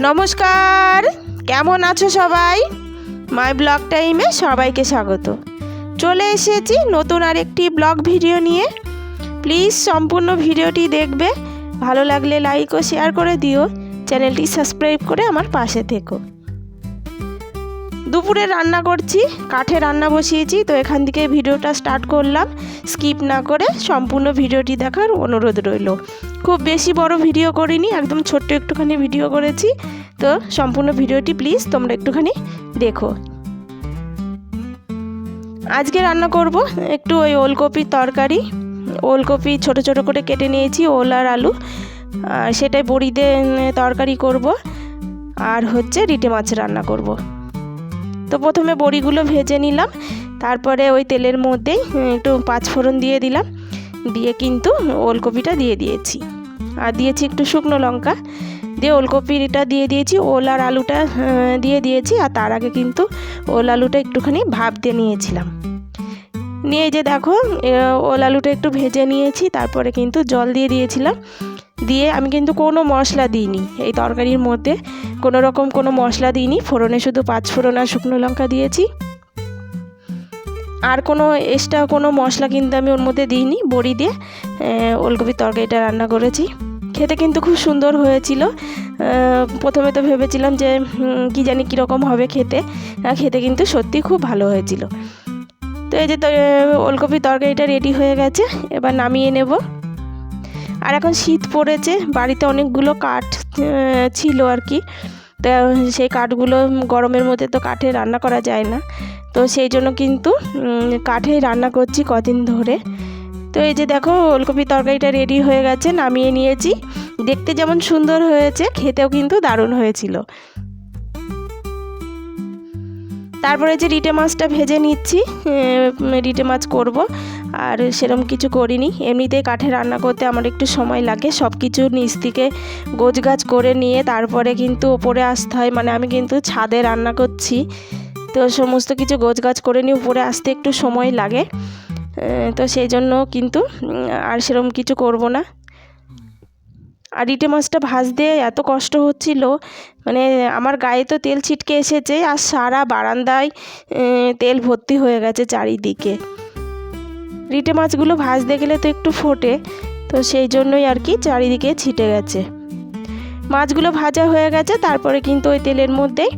নমস্কার। কেমন আছো সবাই? মাই ব্লগ টাইমে সবাইকে স্বাগত। চলে এসেছি নতুন আরেকটি ব্লগ ভিডিও নিয়ে। প্লিজ সম্পূর্ণ ভিডিওটি দেখবে। ভালো লাগলে লাইক ও শেয়ার করে দিও। চ্যানেলটি সাবস্ক্রাইব করে আমার পাশে থেকো। দুপুরে রান্না করছি, কাঠে রান্না বসিয়েছি, তো এখান থেকে ভিডিওটা স্টার্ট করলাম। স্কিপ না করে সম্পূর্ণ ভিডিওটি দেখার অনুরোধ রইল। খুব বেশি বড় ভিডিও করিনি, একদম ছোট্ট একটুখানি ভিডিও করেছি। তো সম্পূর্ণ ভিডিওটি প্লিজ তোমরা একটুখানি দেখো। আজকে রান্না করব একটু ওই ওলকপির তরকারি। ওলকপি ছোট ছোট করে কেটে নিয়েছি, ওল আর আলু। আর সেটাই বড়ি দিয়ে তরকারি করব। আর হচ্ছে রিটে মাছ রান্না করব। তো প্রথমে বড়িগুলো ভেজে নিলাম। তারপরে ওই তেলের মধ্যেই একটু পাঁচফোড়ন দিয়ে দিলাম। দিয়ে কিন্তু ওলকপিটা দিয়ে দিয়েছি। আর দিয়েছি একটু শুকনো লঙ্কা। দিয়ে ওলকপিটা দিয়ে দিয়েছি, ওল আর আলুটা দিয়ে দিয়েছি। আর তার আগে কিন্তু ওল আলুটা একটুখানি ভাপ দিয়ে নিয়েছিলাম। নিয়ে যে দেখো ওল আলুটা একটু ভেজে নিয়েছি, তারপরে কিন্তু জল দিয়ে দিয়েছিলাম। দিয়ে আমি কিন্তু কোনো মশলা দিইনি। এই তরকারির মধ্যে কোনো রকম কোনো মশলা দিইনি। ফোড়নে শুধু পাঁচ ফোড়ন আর শুকনো লঙ্কা দিয়েছি। আর কোনো এক্সট্রা কোনো মশলা কিন্তু আমি ওর মধ্যে দিইনি, বড়ি দিয়ে ওলকপির তরকারিটা রান্না করেছি। খেতে কিন্তু খুব সুন্দর হয়েছিল। প্রথমে তো ভেবেছিলাম যে কি জানি কীরকম হবে খেতে। খেতে কিন্তু সত্যি খুব ভালো হয়েছিল। তো এই যে ওলকপির তরকারিটা রেডি হয়ে গেছে, এবার নামিয়ে নেব। আর এখন শীত পড়েছে, বাড়িতে অনেকগুলো কাঠ ছিল আর কি। তো সেই কাঠগুলো গরমের মধ্যে তো কাঠে রান্না করা যায় না। তো সেই জন্য কিন্তু কাঠেই রান্না করছি কদিন ধরে। তো এই যে দেখো, ওলকপি তরকারিটা রেডি হয়ে গেছে, নামিয়ে নিয়েছি। দেখতে যেমন সুন্দর হয়েছে, খেতেও কিন্তু দারুণ হয়েছিল। তারপরে যে রিটে মাছটা ভেজে নিচ্ছি রিটে মাছ করব, আর সেরকম কিছু করিনি। এমনিতেই কাঠে রান্না করতে আমার একটু সময় লাগে সব কিছু নিচ থেকে গোছগাছ করে নিয়ে তারপরে কিন্তু ওপরে আসতে হয়। মানে আমি কিন্তু ছাদে রান্না করছি। তো সমস্ত কিছু গোছগাছ করে নিয়ে উপরে আসতে একটু সময় লাগে। তো সেই জন্য কিন্তু আর সেরকম কিছু করব না। আর ইটে মাছটা ভাজতে এত কষ্ট হচ্ছিল মানে আমার গায়ে তো তেল ছিটকে এসেছে, আর সারা বারান্দায় তেল ভর্তি হয়ে গেছে চারিদিকে। রিটে মাছগুলো ভাজতে গেলে তো একটু ফোটে, তো সেই জন্যই আর কি চারিদিকে ছিটে গেছে। মাছগুলো ভাজা হয়ে গেছে, তারপরে কিন্তু ওই তেলের মধ্যেই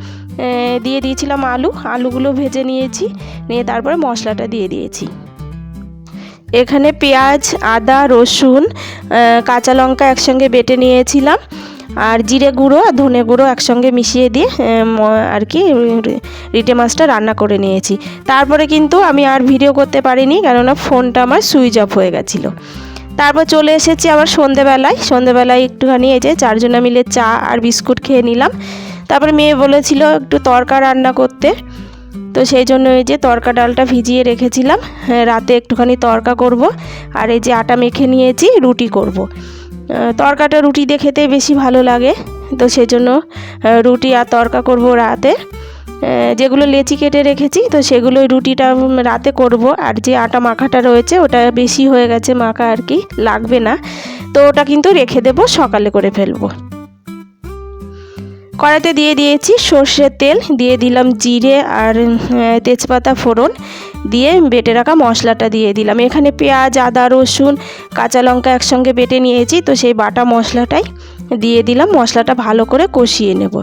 দিয়ে দিয়েছিলাম আলু। আলুগুলো ভেজে নিয়েছি, নিয়ে তারপরে মশলাটা দিয়ে দিয়েছি। এখানে পেঁয়াজ, আদা, রসুন কাঁচা লঙ্কা একসঙ্গে বেটে নিয়েছিলাম। আর জিরে গুঁড়ো আর ধনে গুঁড়ো একসঙ্গে মিশিয়ে দিয়ে আর কি রিটে মাছটা রান্না করে নিয়েছি। তারপরে কিন্তু আমি আর ভিডিও করতে পারিনি, কেননা ফোনটা আমার সুইচ অফ হয়ে গেছিল। তারপর চলে এসেছি আবার সন্ধেবেলায়। সন্ধেবেলায় একটুখানি এই যে চারজনে মিলে চা আর বিস্কুট খেয়ে নিলাম। তারপরে মেয়ে বলেছিল একটু তরকা রান্না করতে। তো সেই জন্য এই যে তরকা ডালটা ভিজিয়ে রেখেছিলাম। হ্যাঁ, রাতে একটুখানি তরকা করব। আর এই যে আটা মেখে নিয়েছি রুটি করব। তরকাটা রুটি দিয়ে খেতে বেশি ভালো লাগে। তো সেই জন্য রুটি আর তরকা করব রাতে। যেগুলো লেচি কেটে রেখেছি তো সেগুলো রুটিটা রাতে করব। আর যে আটা মাখাটা রয়েছে ওটা বেশি হয়ে গেছে মাখা আর কি লাগবে না। তো ওটা কিন্তু রেখে দেবো সকালে করে ফেলব। কড়াইতে দিয়ে দিয়েছি সর্ষের তেল, দিয়ে দিলাম জিরে আর তেজপাতা ফোড়ন, দিয়ে বেটে রাখা মশলাটা দিয়ে দিলাম। এখানে পেঁয়াজ, আদা, রসুন, কাঁচা লঙ্কা একসঙ্গে বেটে নিয়েছি, তো সেই বাটা মশলাটাই দিয়ে দিলাম। মশলাটা ভালো করে কষিয়ে নেব।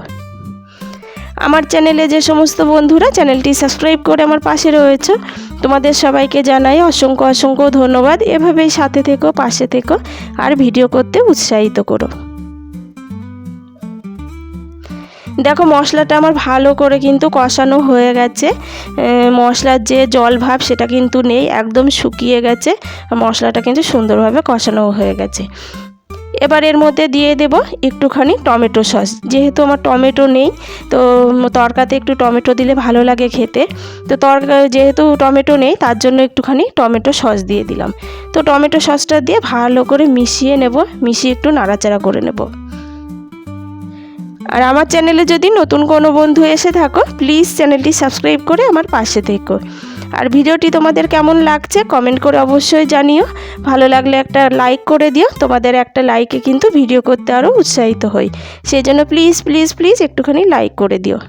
আমার চ্যানেলে যে সমস্ত বন্ধুরা চ্যানেলটি সাবস্ক্রাইব করে আমার পাশে রয়েছে, তোমাদের সবাইকে জানাই অসংখ্য অসংখ্য ধন্যবাদ। এভাবেই সাথে থেকো, পাশে থেকো, আর ভিডিও করতে উৎসাহিত করো। দেখো মশলাটা আমার ভালো করে কিন্তু কষানো হয়ে গেছে। মশলার যে জল ভাব সেটা কিন্তু নেই, একদম শুকিয়ে গেছে। মশলাটা কিন্তু সুন্দরভাবে কষানো হয়ে গেছে। এবার এর মধ্যে দিয়ে দেব একটুখানি টমেটো সস। যেহেতু আমার টমেটো নেই, তো তরকাতে একটু টমেটো দিলে ভালো লাগে খেতে। তো তরকা যেহেতু টমেটো নেই, তার জন্য একটুখানি টমেটো সস দিয়ে দিলাম। তো টমেটো সসটা দিয়ে ভালো করে মিশিয়ে নেব, মিশিয়ে একটু নাড়াচাড়া করে নেব। আর আমার চ্যানেলে যদি নতুন কোনো বন্ধু এসে থাকো প্লিজ চ্যানেলটি সাবস্ক্রাইব করে আমার পাশে থেকো। আর ভিডিওটি তোমাদের কেমন লাগছে কমেন্ট করে অবশ্যই জানিও। ভালো লাগলে একটা লাইক করে দিও, তোমাদের একটা লাইকে কিন্তু ভিডিও করতে আরও উৎসাহিত হই। সেই জন্য প্লিজ প্লিজ প্লিজ একটুখানি লাইক করে দিও।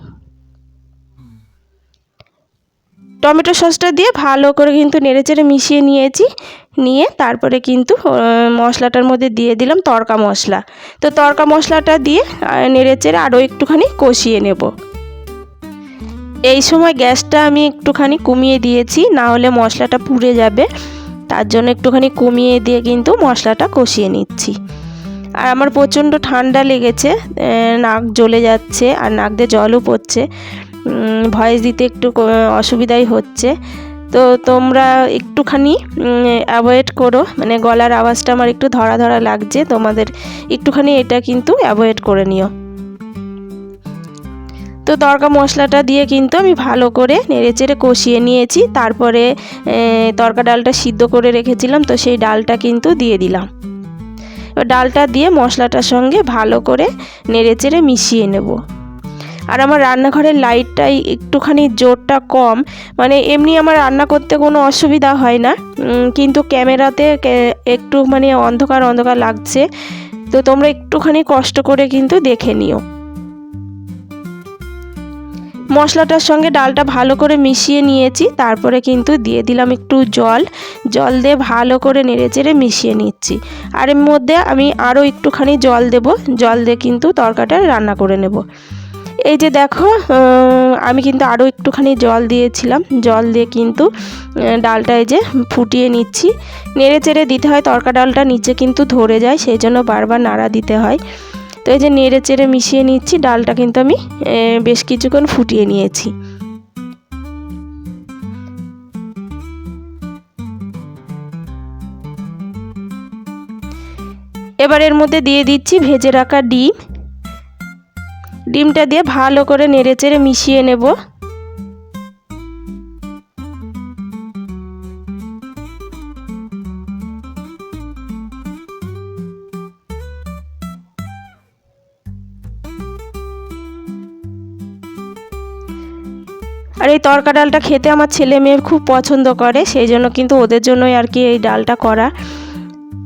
টমেটো সসটা দিয়ে ভালো করে কিন্তু নেড়েচেড়ে মিশিয়ে নিয়েছি। নিয়ে তারপরে কিন্তু মশলাটার মধ্যে দিয়ে দিলাম তরকা মশলা। তো তরকা মশলাটা দিয়ে নেড়েচেড়ে আরও একটুখানি কষিয়ে নেব। এই সময় গ্যাসটা আমি একটুখানি কমিয়ে দিয়েছি, না হলে মশলাটা পুড়ে যাবে। তার জন্য একটুখানি কমিয়ে দিয়ে কিন্তু মশলাটা কষিয়ে নিচ্ছি। আর আমার প্রচণ্ড ঠান্ডা লেগেছে নাক জ্বলে যাচ্ছে আর নাক দিয়ে জলও পড়ছে। ভয়েস দিতে একটু অসুবিধাই হচ্ছে। তো তোমরা একটুখানি অ্যাভয়েড করো। মানে গলার আওয়াজটা আমার একটু ধরা ধরা লাগছে, তোমাদের একটুখানি এটা কিন্তু অ্যাভয়েড করে নিও। তো তরকা মশলাটা দিয়ে কিন্তু আমি ভালো করে নেড়েচেড়ে কষিয়ে নিয়েছি। তারপরে তরকা ডালটা সিদ্ধ করে রেখেছিলাম, তো সেই ডালটা কিন্তু দিয়ে দিলাম। ডালটা দিয়ে মশলাটার সঙ্গে ভালো করে নেড়েচেড়ে মিশিয়ে নেব। আর আমার রান্নাঘরের লাইটটাই একটুখানি জোরটা কম। মানে এমনি আমার রান্না করতে কোনো অসুবিধা হয় না। কিন্তু ক্যামেরাতে একটু মানে অন্ধকার অন্ধকার লাগছে। তো তোমরা একটুখানি কষ্ট করে কিন্তু দেখে নিও। মশলাটার সঙ্গে ডালটা ভালো করে মিশিয়ে নিয়েছি। তারপরে কিন্তু দিয়ে দিলাম একটু জল। জল দিয়ে ভালো করে নেড়ে চেড়ে মিশিয়ে নিচ্ছি। আর এর মধ্যে আমি আরও একটুখানি জল দেব। জল দিয়ে কিন্তু তরকাটা রান্না করে নেব। এই যে দেখো আমি কিন্তু আরও একটুখানি জল দিয়েছিলাম। জল দিয়ে কিন্তু ডালটা এই যে ফুটিয়ে নিচ্ছি। নেড়ে চেড়ে দিতে হয়, তরকা ডালটা নিচে কিন্তু ধরে যায়, সেই জন্য বারবার নাড়া দিতে হয়। তো এই যে নেড়ে চেড়ে মিশিয়ে নিচ্ছি, ডালটা কিন্তু আমি বেশ কিছুক্ষণ ফুটিয়ে নিয়েছি। এবার এর মধ্যে দিয়ে দিচ্ছি ভেজে রাখা ডিম। ডিমটা দিয়ে ভালো করে নেড়েচেড়ে মিশিয়ে নেব। আর এই তরকা ডালটা খেতে আমার ছেলে মেয়ে খুব পছন্দ করে, সেই জন্য কিন্তু ওদের জন্যই আর কি এই ডালটা করা।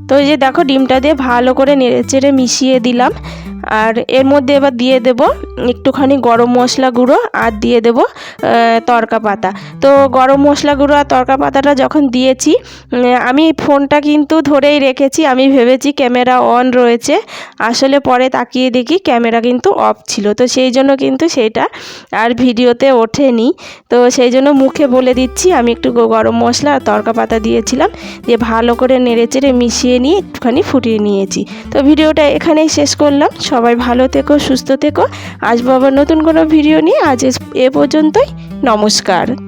তো এই যে দেখো, ডিমটা দিয়ে ভালো করে নেড়েচেড়ে মিশিয়ে দিলাম। আর এর মধ্যে এবার দিয়ে দেব একটুখানি গরম মশলা গুঁড়ো আর দিয়ে দেব তরকা পাতা। তো গরম মশলা গুঁড়ো আর তরকা পাতাটা যখন দিয়েছি আমি ফোনটা কিন্তু ধরেই রেখেছি, আমি ভেবেছি ক্যামেরা অন রয়েছে। আসলে পরে তাকিয়ে দেখি ক্যামেরা কিন্তু অফ ছিল। তো সেই জন্য কিন্তু সেটা আর ভিডিওতে ওঠেনি। তো সেই জন্য মুখে বলে দিচ্ছি, আমি একটু গরম মশলা আর তরকা পাতা দিয়েছিলাম, দিয়ে ভালো করে নেড়েচেড়ে মিশিয়ে নিয়ে একটুখানি ফুটিয়ে নিয়েছি। তো ভিডিওটা এখানেই শেষ করলাম। সবাই ভালো থেকো, সুস্থ থেকো। আসব আবার নতুন কোনো ভিডিও নিয়ে। আজ এ পর্যন্তই। নমস্কার।